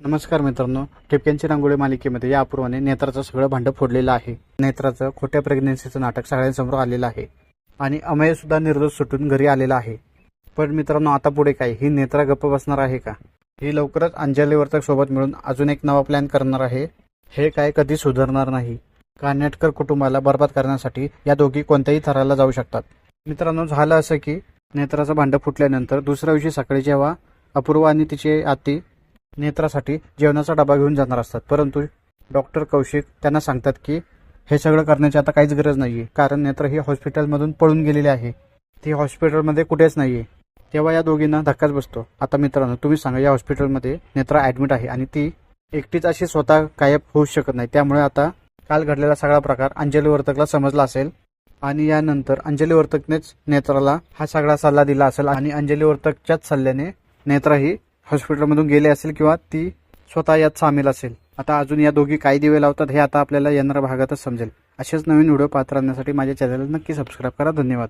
नमस्कार मित्रांनो ठिपक्यांची रांगोळी मालिकेमध्ये या अपूर्वाने नेत्राचं सगळं भांडं फोडलेलं आहे. नेत्राचं खोट्या प्रेग्नेन्सीचं नाटक सगळ्यांसमोर आलेलं आहे. आणि अमय सुद्धा निर्दोष सुटून घरी आलेला आहे. पण मित्रांनो आता पुढे काय? ही नेत्रा गप्प बसणार आहे का? ही लवकरच अंजली वर्तक सोबत मिळून अजून एक नवा प्लॅन करणार आहे. हे काय कधी सुधारणार नाही. कानेटकर कुटुंबाला बर्बाद करण्यासाठी या दोघी कोणत्याही थराला जाऊ शकतात. मित्रांनो झालं असं की नेत्राचं भांडं फुटल्यानंतर दुसऱ्या दिवशी सकाळी जेव्हा अपूर्वा आणि तिचे आती नेत्रासाठी जेवणाचा डबा घेऊन जाणार असतात. परंतु डॉक्टर कौशिक त्यांना सांगतात की हे सगळं करण्याची आता काहीच गरज नाहीये. कारण नेत्र ही हॉस्पिटलमधून पळून गेलेली आहे. ती हॉस्पिटलमध्ये कुठेच नाहीये. तेव्हा या दोघींना धक्काच बसतो. आता मित्रांनो तुम्ही सांगा या हॉस्पिटलमध्ये नेत्रा ऍडमिट आहे आणि ती एकटीच अशी स्वतः गायब होऊ शकत नाही. त्यामुळे आता काल घडलेला सगळा प्रकार अंजली वर्तकला समजला असेल. आणि यानंतर अंजली वर्तकनेच नेत्राला हा सगळा सल्ला दिला असेल. आणि अंजली वर्तकच्याच सल्ल्याने नेत्रा ही हॉस्पिटलमधून गेले असेल किंवा ती स्वतः यात सामील असेल. आता अजून या दोघी काय दिवे लावतात हे आता आपल्याला येणाऱ्या भागातच समजेल. असेच नवीन व्हिडिओ पाहत राहण्यासाठी माझ्या चॅनलला नक्की सबस्क्राईब करा. धन्यवाद.